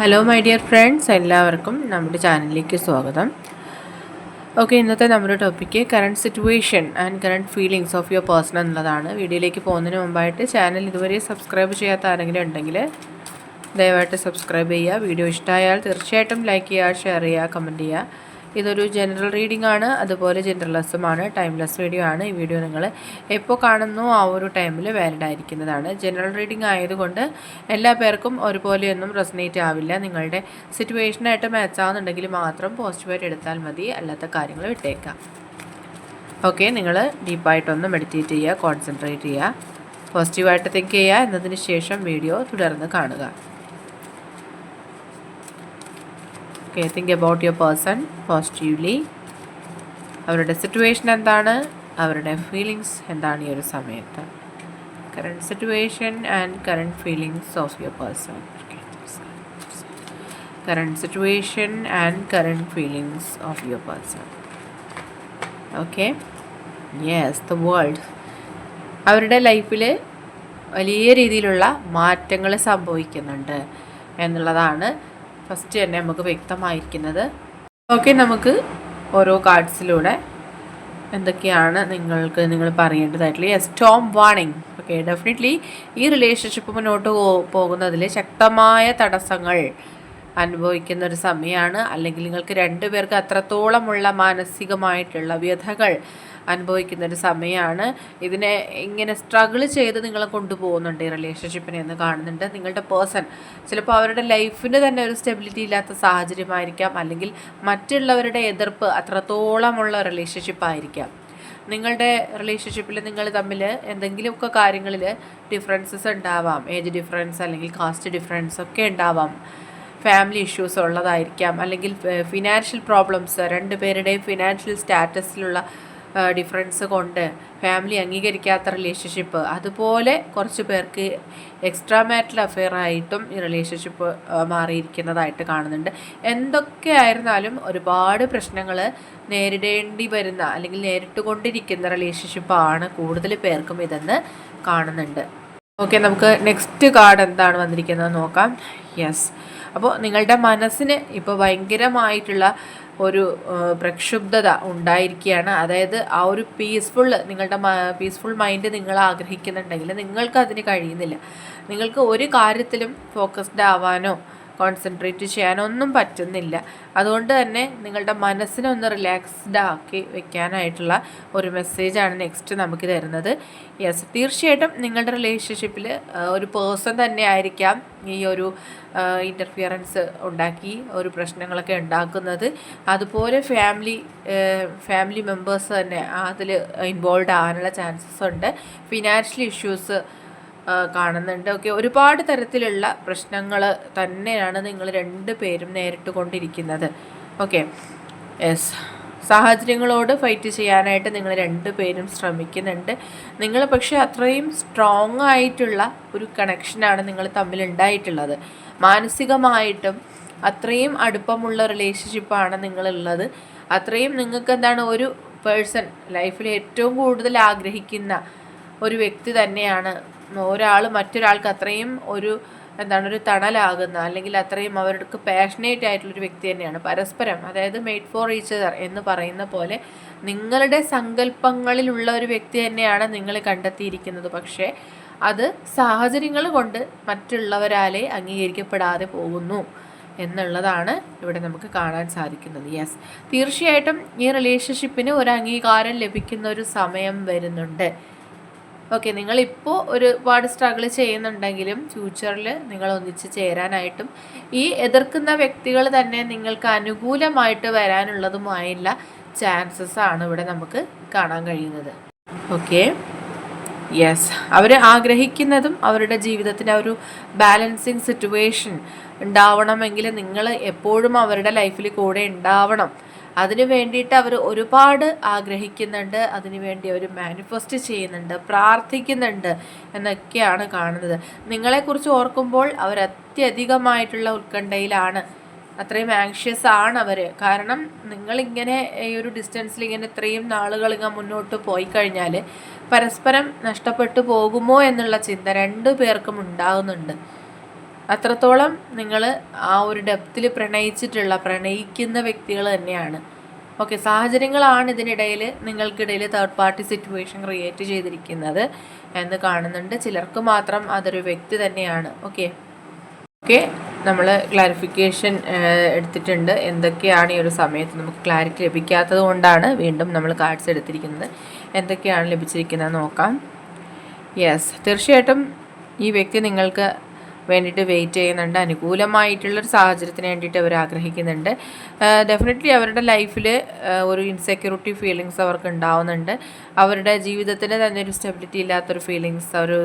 Hello my dear friends എല്ലാവർക്കും നമ്മുടെ ചാനലിലേക്ക് സ്വാഗതം. ഓക്കെ ഇന്നത്തെ നമ്മുടെ topic current situation and current feelings of your person എന്നുള്ളതാണ്. വീഡിയോയിലേക്ക് പോകുന്നതിന് മുമ്പായിട്ട് ചാനൽ ഇതുവരെ സബ്സ്ക്രൈബ് ചെയ്യാത്ത ആരെങ്കിലും ഉണ്ടെങ്കിൽ ദയവായിട്ട് സബ്സ്ക്രൈബ് ചെയ്യുക. വീഡിയോ ഇഷ്ടമായാൽ തീർച്ചയായിട്ടും ലൈക്ക് ചെയ്യുക ഷെയർ ചെയ്യുക കമന്റ് ചെയ്യുക. ഇതൊരു ജനറൽ റീഡിംഗ് ആണ്. അതുപോലെ ജനറലസുമാണ് ടൈംലെസ് വീഡിയോ ആണ്. ഈ വീഡിയോ നിങ്ങൾ എപ്പോൾ കാണുന്നു ആ ഒരു ടൈമിൽ വാലിഡ് ആയിരിക്കുന്നതാണ്. ജനറൽ റീഡിംഗ് ആയതുകൊണ്ട് എല്ലാ പേർക്കും ഒരുപോലെയൊന്നും റെസനേറ്റ് ആവില്ല. നിങ്ങളുടെ സിറ്റുവേഷനായിട്ട് മാച്ച് ആവുന്നുണ്ടെങ്കിൽ മാത്രം പോസിറ്റീവായിട്ട് എടുത്താൽ മതി. അല്ലാത്ത കാര്യങ്ങൾ വിട്ടേക്കാം. ഓക്കെ നിങ്ങൾ ഡീപ്പായിട്ടൊന്ന് മെഡിറ്റേറ്റ് ചെയ്യുക കോൺസെൻട്രേറ്റ് ചെയ്യുക പോസിറ്റീവായിട്ട് തിങ്ക് ചെയ്യുക എന്നതിന് ശേഷം വീഡിയോ തുടർന്ന് കാണുക. Okay think about your person positively അവരുടെ സിറ്റുവേഷൻ എന്താണ്? അവരുടെ ഫീലിങ്സ് എന്താണ് ഈ ഒരു സമയത്ത്? Current situation and current feelings of your person current situation and current feelings of your person okay yes the world അവരുടെ ലൈഫിൽ വലിയ രീതിയിലുള്ള മാറ്റങ്ങൾ സംഭവിക്കുന്നുണ്ട്. എന്നുള്ളതാണ് ഫസ്റ്റ് തന്നെ നമുക്ക് വ്യക്തമായിരിക്കുന്നത്. ഓക്കെ നമുക്ക് ഓരോ കാർഡ്സിലൂടെ എന്തൊക്കെയാണ് നിങ്ങൾക്ക് നിങ്ങൾ പറയേണ്ടതായിട്ടുള്ള സ്റ്റോം വാണിംഗ് ഓക്കെ ഡെഫിനറ്റ്ലി ഈ റിലേഷൻഷിപ്പ് മുന്നോട്ട് പോകുന്നതിൽ ശക്തമായ തടസ്സങ്ങൾ അനുഭവിക്കുന്ന ഒരു സമയമാണ് അല്ലെങ്കിൽ നിങ്ങൾക്ക് രണ്ടുപേർക്ക് അത്രത്തോളമുള്ള മാനസികമായിട്ടുള്ള വ്യഥകൾ അനുഭവിക്കുന്ന ഒരു സമയമാണ് ഇതിനെ ഇങ്ങനെ സ്ട്രഗിൾ ചെയ്ത് നിങ്ങൾ കൊണ്ടുപോകുന്നുണ്ട് ഈ റിലേഷൻഷിപ്പിനെ എന്ന് കാണുന്നുണ്ട്. നിങ്ങളുടെ പേഴ്സൺ ചിലപ്പോൾ അവരുടെ ലൈഫിന് തന്നെ ഒരു സ്റ്റെബിലിറ്റി ഇല്ലാത്ത സാഹചര്യമായിരിക്കാം. അല്ലെങ്കിൽ മറ്റുള്ളവരുടെ എതിർപ്പ് അത്രത്തോളമുള്ള റിലേഷൻഷിപ്പ് ആയിരിക്കാം. നിങ്ങളുടെ റിലേഷൻഷിപ്പിൽ നിങ്ങൾ തമ്മിൽ എന്തെങ്കിലുമൊക്കെ കാര്യങ്ങളിൽ ഡിഫറൻസസ് ഉണ്ടാവാം. ഏജ് ഡിഫറൻസ് അല്ലെങ്കിൽ കാസ്റ്റ് ഡിഫറൻസ് ഒക്കെ ഉണ്ടാവാം. ഫാമിലി ഇഷ്യൂസ് ഉള്ളതായിരിക്കാം. അല്ലെങ്കിൽ ഫിനാൻഷ്യൽ പ്രോബ്ലംസ് രണ്ട് പേരുടെയും ഫിനാൻഷ്യൽ സ്റ്റാറ്റസിലുള്ള ഡിഫറൻസ് കൊണ്ട് ഫാമിലി അംഗീകരിക്കാത്ത റിലേഷൻഷിപ്പ് അതുപോലെ കുറച്ച് പേർക്ക് എക്സ്ട്രാ മാറ്റൽ അഫെയർ ആയിട്ടും ഈ റിലേഷൻഷിപ്പ് മാറിയിരിക്കുന്നതായിട്ട് കാണുന്നുണ്ട്. എന്തൊക്കെ ആയിരുന്നാലും ഒരുപാട് പ്രശ്നങ്ങൾ നേരിടേണ്ടി വരുന്ന അല്ലെങ്കിൽ നേരിട്ട് കൊണ്ടിരിക്കുന്ന റിലേഷൻഷിപ്പാണ് കൂടുതൽ പേർക്കും ഇതെന്ന് കാണുന്നുണ്ട്. ഓക്കെ നമുക്ക് നെക്സ്റ്റ് കാർഡ് എന്താണ് വന്നിരിക്കുന്നത് നോക്കാം. യെസ് അപ്പോൾ നിങ്ങളുടെ മനസ്സിന് ഇപ്പോൾ ഭയങ്കരമായിട്ടുള്ള ഒരു പ്രക്ഷുബ്ധത ഉണ്ടായിരിക്കുകയാണ്. അതായത് ആ ഒരു പീസ്ഫുൾ നിങ്ങളുടെ പീസ്ഫുൾ മൈൻഡ് നിങ്ങൾ ആഗ്രഹിക്കുന്നുണ്ടെങ്കിൽ നിങ്ങൾക്ക് അതിന് കഴിയുന്നില്ല. നിങ്ങൾക്ക് ഒരു കാര്യത്തിലും ഫോക്കസ്ഡ് ആവാനോ കോൺസെൻട്രേറ്റ് ചെയ്യാനൊന്നും പറ്റുന്നില്ല. അതുകൊണ്ട് തന്നെ നിങ്ങളുടെ മനസ്സിനെ ഒന്ന് റിലാക്സ്ഡ് ആക്കി വെക്കാനായിട്ടുള്ള ഒരു മെസ്സേജാണ് നെക്സ്റ്റ് നമുക്ക് തരുന്നത്. യെസ് തീർച്ചയായിട്ടും നിങ്ങളുടെ റിലേഷൻഷിപ്പിൽ ഒരു പേഴ്സൺ തന്നെ ആയിരിക്കാം ഈ ഒരു ഇന്റർഫിയറൻസ് ഉണ്ടാക്കി ഒരു പ്രശ്നങ്ങളൊക്കെ ഉണ്ടാക്കുന്നത്. അതുപോലെ ഫാമിലി ഫാമിലി മെമ്പേഴ്സ് തന്നെ അതിൽ ഇൻവോൾവ് ആവാനുള്ള ചാൻസസ് ഉണ്ട്. ഫിനാൻഷ്യൽ ഇഷ്യൂസ് കാണുന്നുണ്ട്. ഓക്കെ ഒരുപാട് തരത്തിലുള്ള പ്രശ്നങ്ങൾ തന്നെയാണ് നിങ്ങൾ രണ്ട് പേരും നേരിട്ട് കൊണ്ടിരിക്കുന്നത്. Okay yes. സാഹചര്യങ്ങളോട് ഫൈറ്റ് ചെയ്യാനായിട്ട് നിങ്ങൾ രണ്ട് പേരും ശ്രമിക്കുന്നുണ്ട്. നിങ്ങൾ പക്ഷേ അത്രയും സ്ട്രോങ് ആയിട്ടുള്ള ഒരു കണക്ഷനാണ് നിങ്ങൾ തമ്മിൽ ഉണ്ടായിട്ടുള്ളത്. മാനസികമായിട്ടും അത്രയും അടുപ്പമുള്ള റിലേഷൻഷിപ്പാണ് നിങ്ങളുള്ളത്. അത്രയും നിങ്ങൾക്ക് എന്താണ് ഒരു പേഴ്സൺ ലൈഫിൽ ഏറ്റവും കൂടുതൽ ആഗ്രഹിക്കുന്ന ഒരു വ്യക്തി തന്നെയാണ് ഒരാൾ മറ്റൊരാൾക്ക് അത്രയും ഒരു എന്താണ് ഒരു തണലാകുന്ന അല്ലെങ്കിൽ അത്രയും അവർക്ക് പാഷനേറ്റ് ആയിട്ടുള്ളൊരു വ്യക്തി തന്നെയാണ്. പരസ്പരം അതായത് മെയ്ഡ് ഫോർ ഈച്ച് അതർ എന്ന് പറയുന്ന പോലെ നിങ്ങളുടെ സങ്കല്പങ്ങളിലുള്ള ഒരു വ്യക്തി തന്നെയാണ് നിങ്ങൾ കണ്ടെത്തിയിരിക്കുന്നത്. പക്ഷേ അത് സാഹചര്യങ്ങൾ കൊണ്ട് മറ്റുള്ളവരാലെ അംഗീകരിക്കപ്പെടാതെ പോകുന്നു എന്നുള്ളതാണ് ഇവിടെ നമുക്ക് കാണാൻ സാധിക്കുന്നത്. യെസ് തീർച്ചയായിട്ടും ഈ റിലേഷൻഷിപ്പിന് ഒരു അംഗീകാരം ലഭിക്കുന്ന ഒരു സമയം വരുന്നുണ്ട്. ഓക്കെ നിങ്ങളിപ്പോൾ ഒരുപാട് സ്ട്രഗിൾ ചെയ്യുന്നുണ്ടെങ്കിലും ഫ്യൂച്ചറിൽ നിങ്ങൾ ഒന്നിച്ച് ചേരാനായിട്ടും ഈ എതിർക്കുന്ന വ്യക്തികൾ തന്നെ നിങ്ങൾക്ക് അനുകൂലമായിട്ട് വരാനുള്ളതുമായുള്ള ചാൻസസ് ആണ് ഇവിടെ നമുക്ക് കാണാൻ കഴിയുന്നത്. ഓക്കെ യെസ് അവർ ആഗ്രഹിക്കുന്നതും അവരുടെ ജീവിതത്തിന്റെ ഒരു ബാലൻസിങ് സിറ്റുവേഷൻ ഉണ്ടാവണമെങ്കിൽ നിങ്ങൾ എപ്പോഴും അവരുടെ ലൈഫിൽ കൂടെ ഉണ്ടാവണം. അതിനു വേണ്ടിയിട്ട് അവർ ഒരുപാട് ആഗ്രഹിക്കുന്നുണ്ട് അതിനു വേണ്ടി അവർ മാനിഫെസ്റ്റ് ചെയ്യുന്നുണ്ട് പ്രാർത്ഥിക്കുന്നുണ്ട് എന്നൊക്കെയാണ് കാണുന്നത്. നിങ്ങളെക്കുറിച്ച് ഓർക്കുമ്പോൾ അവർ അത്യധികമായിട്ടുള്ള ഉത്കണ്ഠയിലാണ്. അത്രയും ആങ്ഷ്യസ് ആണ് അവർ. കാരണം നിങ്ങളിങ്ങനെ ഈ ഒരു ഡിസ്റ്റൻസിൽ ഇങ്ങനെ ഇത്രയും നാളുകൾ ഇങ്ങനെ മുന്നോട്ട് പോയി കഴിഞ്ഞാൽ പരസ്പരം നഷ്ടപ്പെട്ടു പോകുമോ എന്നുള്ള ചിന്ത രണ്ടു പേർക്കും ഉണ്ടാകുന്നുണ്ട് അത്രത്തോളം നിങ്ങൾ ആ ഒരു ഡെപ്തിൽ പ്രണയിച്ചിട്ടുള്ള പ്രണയിക്കുന്ന വ്യക്തികൾ തന്നെയാണ്. ഓക്കെ സാഹചര്യങ്ങളാണ് ഇതിനിടയിൽ നിങ്ങൾക്കിടയിൽ തേർഡ് പാർട്ടി സിറ്റുവേഷൻ ക്രിയേറ്റ് ചെയ്തിരിക്കുന്നത് എന്ന് കാണുന്നുണ്ട്. ചിലർക്ക് മാത്രം അതൊരു വ്യക്തി തന്നെയാണ്. ഓക്കെ ഓക്കെ നമ്മൾ ക്ലാരിഫിക്കേഷൻ എടുത്തിട്ടുണ്ട്. എന്തൊക്കെയാണ് ഈ ഒരു സമയത്ത് നമുക്ക് ക്ലാരിറ്റി ലഭിക്കാത്തത് കൊണ്ടാണ് വീണ്ടും നമ്മൾ കാർഡ്സ് എടുത്തിരിക്കുന്നത്. എന്തൊക്കെയാണ് ലഭിച്ചിരിക്കുന്നത് നോക്കാം. യെസ് തീർച്ചയായിട്ടും ഈ വ്യക്തി നിങ്ങൾക്ക് വേണ്ടിയിട്ട് വെയിറ്റ് ചെയ്യുന്നുണ്ട്. അനുകൂലമായിട്ടുള്ളൊരു സാഹചര്യത്തിന് വേണ്ടിയിട്ട് അവർ ആഗ്രഹിക്കുന്നുണ്ട്. ഡെഫിനറ്റ്ലി അവരുടെ ലൈഫിൽ ഒരു ഇൻസെക്യൂരിറ്റി ഫീലിങ്സ് അവർക്ക് ഉണ്ടാവുന്നുണ്ട്. അവരുടെ ജീവിതത്തിന് തന്നെ ഒരു സ്റ്റെബിലിറ്റി ഇല്ലാത്തൊരു ഫീലിങ്സ് ഒരു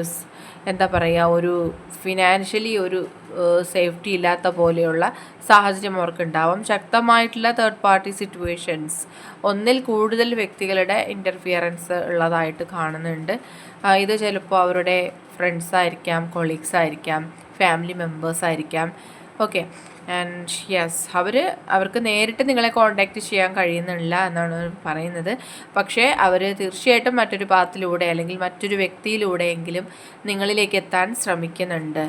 എന്താ പറയുക ഒരു ഫിനാൻഷ്യലി ഒരു സേഫ്റ്റി ഇല്ലാത്ത പോലെയുള്ള സാഹചര്യം അവർക്കുണ്ടാവും ശക്തമായിട്ടുള്ള തേർഡ് പാർട്ടി സിറ്റുവേഷൻസ് ഒന്നിൽ കൂടുതൽ വ്യക്തികളുടെ ഇന്റർഫിയറൻസ് ഉള്ളതായിട്ട് കാണുന്നുണ്ട്. ഇത് ചിലപ്പോൾ അവരുടെ ഫ്രണ്ട്സ് ആയിരിക്കാം കൊളീഗ്സ് ആയിരിക്കാം ഫാമിലി മെമ്പേഴ്സ് ആയിരിക്കാം. ഓക്കെ ആൻഡ് യെസ് അവർ അവർക്ക് നേരിട്ട് നിങ്ങളെ കോൺടാക്റ്റ് ചെയ്യാൻ കഴിയുന്നില്ല എന്നാണ് പറയുന്നത്. പക്ഷേ അവർ തീർച്ചയായിട്ടും മറ്റൊരു പാത്തിലൂടെ അല്ലെങ്കിൽ മറ്റൊരു വ്യക്തിയിലൂടെയെങ്കിലും നിങ്ങളിലേക്ക് എത്താൻ ശ്രമിക്കുന്നുണ്ട്.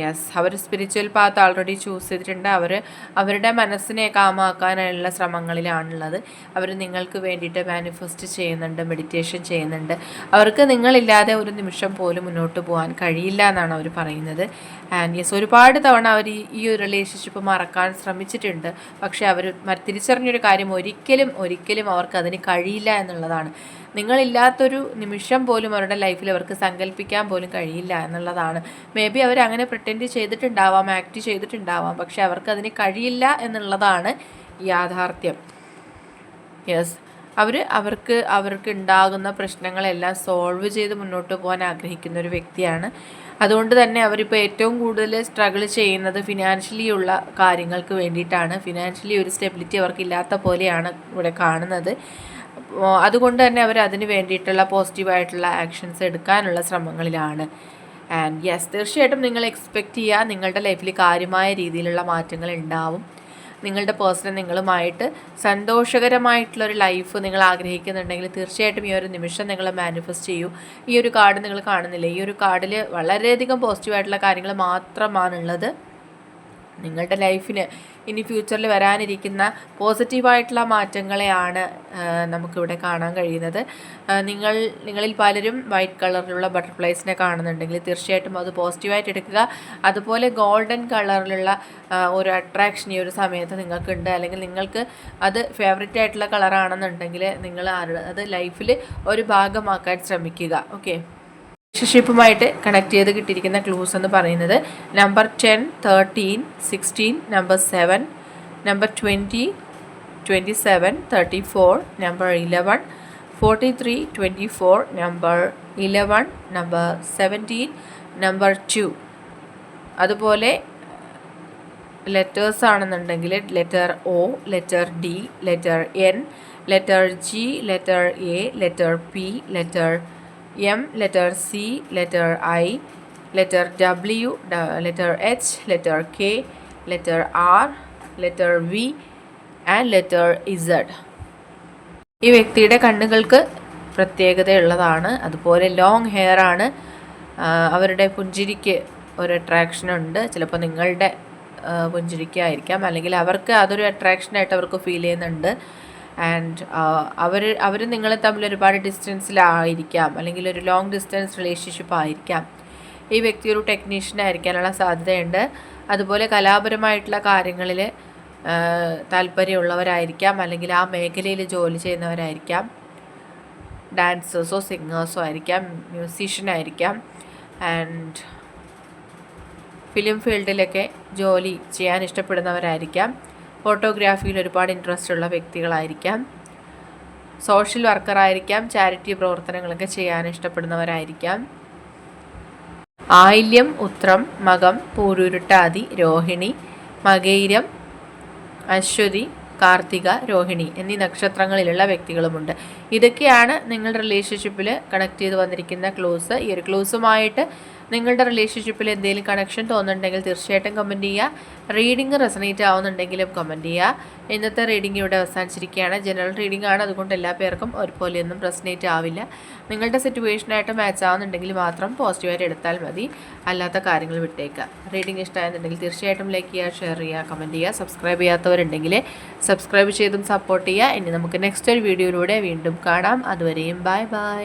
യെസ് അവർ സ്പിരിച്വൽ പാത്ത് ഓൾറെഡി ചൂസ് ചെയ്തിട്ടുണ്ട്. അവർ അവരുടെ മനസ്സിനെ കാമാക്കാനുള്ള ശ്രമങ്ങളിലാണുള്ളത്. അവർ നിങ്ങൾക്ക് വേണ്ടിയിട്ട് മാനിഫെസ്റ്റ് ചെയ്യുന്നുണ്ട് മെഡിറ്റേഷൻ ചെയ്യുന്നുണ്ട്. അവർക്ക് നിങ്ങളില്ലാതെ ഒരു നിമിഷം പോലും മുന്നോട്ട് പോകാൻ കഴിയില്ല എന്നാണ് അവർ പറയുന്നത്. ആൻഡ് യെസ് ഒരുപാട് തവണ അവർ ഈ ഒരു റിലേഷൻഷിപ്പ് മറക്കാൻ ശ്രമിച്ചിട്ടുണ്ട്. പക്ഷേ അവർ തിരിച്ചറിഞ്ഞൊരു കാര്യം ഒരിക്കലും ഒരിക്കലും അവർക്ക് അതിന് കഴിയില്ല എന്നുള്ളതാണ്. നിങ്ങളില്ലാത്തൊരു നിമിഷം പോലും അവരുടെ ലൈഫിൽ അവർക്ക് സങ്കല്പിക്കാൻ പോലും കഴിയില്ല എന്നുള്ളതാണ്. മേ ബി അവർ അങ്ങനെ പ്രിറ്റൻഡ് ചെയ്തിട്ടുണ്ടാവാം ആക്ട് ചെയ്തിട്ടുണ്ടാവാം. പക്ഷെ അവർക്ക് അതിന് കഴിയില്ല എന്നുള്ളതാണ് യാഥാർത്ഥ്യം. യെസ് അവർ അവർക്ക് അവർക്ക് ഉണ്ടാകുന്ന പ്രശ്നങ്ങളെല്ലാം സോൾവ് ചെയ്ത് മുന്നോട്ട് പോകാൻ ആഗ്രഹിക്കുന്ന ഒരു വ്യക്തിയാണ്. അതുകൊണ്ട് തന്നെ അവരിപ്പോൾ ഏറ്റവും കൂടുതൽ സ്ട്രഗിൾ ചെയ്യുന്നത് ഫിനാൻഷ്യലി ഉള്ള കാര്യങ്ങൾക്ക് വേണ്ടിയിട്ടാണ്. ഫിനാൻഷ്യലി ഒരു സ്റ്റെബിലിറ്റി അവർക്കില്ലാത്ത പോലെയാണ് ഇവിടെ കാണുന്നത്. അതുകൊണ്ട് തന്നെ അവർ അതിന് വേണ്ടിയിട്ടുള്ള പോസിറ്റീവായിട്ടുള്ള ആക്ഷൻസ് എടുക്കാനുള്ള ശ്രമങ്ങളിലാണ്. ആൻഡ് യെസ് തീർച്ചയായിട്ടും നിങ്ങൾ എക്സ്പെക്റ്റ് ചെയ്യുക നിങ്ങളുടെ ലൈഫിൽ കാര്യമായ രീതിയിലുള്ള മാറ്റങ്ങൾ ഉണ്ടാവും നിങ്ങളുടെ പേഴ്സണൽ നിങ്ങളുമായിട്ട് സന്തോഷകരമായിട്ടുള്ളൊരു ലൈഫ് നിങ്ങൾ ആഗ്രഹിക്കുന്നുണ്ടെങ്കിൽ തീർച്ചയായിട്ടും ഈ ഒരു നിമിഷം നിങ്ങൾ മാനിഫെസ്റ്റ് ചെയ്യൂ. ഈ ഒരു കാർഡ് നിങ്ങൾ കാണുന്നില്ല? ഈ ഒരു കാർഡിൽ വളരെയധികം പോസിറ്റീവായിട്ടുള്ള കാര്യങ്ങൾ മാത്രമാണുള്ളത്. നിങ്ങളുടെ ലൈഫിൽ ഇനി ഫ്യൂച്ചറിൽ വരാനിരിക്കുന്ന പോസിറ്റീവായിട്ടുള്ള മാറ്റങ്ങളെയാണ് നമുക്കിവിടെ കാണാൻ കഴിയുന്നത്. നിങ്ങൾ നിങ്ങളിൽ പലരും വൈറ്റ് കളറിലുള്ള ബട്ടർഫ്ലൈസിനെ കാണുന്നുണ്ടെങ്കിൽ തീർച്ചയായിട്ടും അത് പോസിറ്റീവായിട്ട് എടുക്കുക. അതുപോലെ ഗോൾഡൻ കളറിലുള്ള ഒരു അട്രാക്ഷൻ ഈ ഒരു സമയത്ത് നിങ്ങൾക്കുണ്ട്. അല്ലെങ്കിൽ നിങ്ങൾക്ക് അത് ഫേവററ്റ് ആയിട്ടുള്ള കളറാണെന്നുണ്ടെങ്കിൽ നിങ്ങൾ അത് ലൈഫിൽ ഒരു ഭാഗമാക്കാൻ ശ്രമിക്കുക. ഓക്കെ? റിലേഷൻഷിപ്പുമായിട്ട് കണക്ട് ചെയ്ത് കിട്ടിയിരിക്കുന്ന ക്ലൂസ് എന്ന് പറയുന്നത് number ten thirteen sixteen number seven number twenty twenty seven thirty four number eleven forty three twenty four number eleven number seventeen number two അതുപോലെ ലെറ്റേഴ്സ് ആണെന്നുണ്ടെങ്കിൽ letter O letter D letter N letter G letter A letter P letter M letter C letter I letter W letter H letter K letter R letter V and letter Z ഈ വ്യക്തിയുടെ കണ്ണുകൾക്ക് പ്രത്യേകതയുള്ളതാണ്. അതുപോലെ long hair ആണ്. അവരുടെ പുഞ്ചിരിക്ക് ഒരു attraction ഉണ്ട്. ചിലപ്പോൾ നിങ്ങളുടെ പുഞ്ചിരിക്കായിരിക്കാം. അല്ലെങ്കിൽ അവർക്ക് അതൊരു അട്രാക്ഷനായിട്ട് അവർക്ക് ഫീൽ ചെയ്യുന്നുണ്ട്. ആൻഡ് അവർ അവർ നിങ്ങൾ തമ്മിൽ ഒരുപാട് ഡിസ്റ്റൻസിലായിരിക്കാം അല്ലെങ്കിൽ ഒരു ലോങ് ഡിസ്റ്റൻസ് റിലേഷൻഷിപ്പ് ആയിരിക്കാം ഈ വ്യക്തി ഒരു ടെക്നീഷ്യൻ ആയിരിക്കാനുള്ള സാധ്യതയുണ്ട്. അതുപോലെ കലാപരമായിട്ടുള്ള കാര്യങ്ങളിൽ താല്പര്യമുള്ളവരായിരിക്കാം. അല്ലെങ്കിൽ ആ മേഖലയിൽ ജോലി ചെയ്യുന്നവരായിരിക്കാം. ഡാൻസേഴ്സോ സിംഗേഴ്സോ ആയിരിക്കാം. മ്യൂസീഷ്യൻ ആയിരിക്കാം. ആൻഡ് ഫിലിം ഫീൽഡിലൊക്കെ ജോലി ചെയ്യാൻ ഇഷ്ടപ്പെടുന്നവരായിരിക്കാം. ഫോട്ടോഗ്രാഫിയിൽ ഒരുപാട് ഇൻട്രസ്റ്റ് ഉള്ള വ്യക്തികളായിരിക്കാം. സോഷ്യൽ വർക്കറായിരിക്കാം ചാരിറ്റി പ്രവർത്തനങ്ങളൊക്കെ ചെയ്യാൻ ഇഷ്ടപ്പെടുന്നവരായിരിക്കാം. ആയില്യം ഉത്രം മകം പൂരുരുട്ടാതി രോഹിണി മകൈരം അശ്വതി കാർത്തിക രോഹിണി എന്നീ നക്ഷത്രങ്ങളിലുള്ള വ്യക്തികളുമുണ്ട്. ഇതൊക്കെയാണ് നിങ്ങളുടെ റിലേഷൻഷിപ്പിൽ കണക്ട് ചെയ്ത് വന്നിരിക്കുന്ന ക്ലോസ് ഈ ഒരു ക്ലോസുമായിട്ട് നിങ്ങളുടെ റിലേഷൻഷിപ്പിൽ എന്തെങ്കിലും കണക്ഷൻ തോന്നുന്നുണ്ടെങ്കിൽ തീർച്ചയായിട്ടും കമന്റ് ചെയ്യുക. റീഡിംഗ് റെസനേറ്റ് ആവുന്നുണ്ടെങ്കിലും കമന്റ് ചെയ്യുക. ഇന്നത്തെ റീഡിംഗ് ഇവിടെ അവസാനിച്ചിരിക്കുകയാണ്. ജനറൽ റീഡിംഗ് ആണ്. അതുകൊണ്ട് എല്ലാ പേർക്കും ഒരുപോലെയൊന്നും റെസനേറ്റ് ആവില്ല. നിങ്ങളുടെ സിറ്റുവേഷനായിട്ട് മാച്ച് ആവുന്നുണ്ടെങ്കിൽ മാത്രം പോസിറ്റീവായിട്ട് എടുത്താൽ മതി. അല്ലാത്ത കാര്യങ്ങൾ വിട്ടേക്കുക. റീഡിംഗ് ഇഷ്ടമായെന്നുണ്ടെങ്കിൽ തീർച്ചയായിട്ടും ലൈക്ക് ചെയ്യുക ഷെയർ ചെയ്യുക കമന്റ് ചെയ്യുക. സബ്സ്ക്രൈബ് ചെയ്യാത്തവരുണ്ടെങ്കിൽ സബ്സ്ക്രൈബ് ചെയ്തും സപ്പോർട്ട് ചെയ്യുക. ഇനി നമുക്ക് നെക്സ്റ്റ് ഒരു വീഡിയോയിലൂടെ വീണ്ടും കാണാം. അതുവരെയും ബൈ ബൈ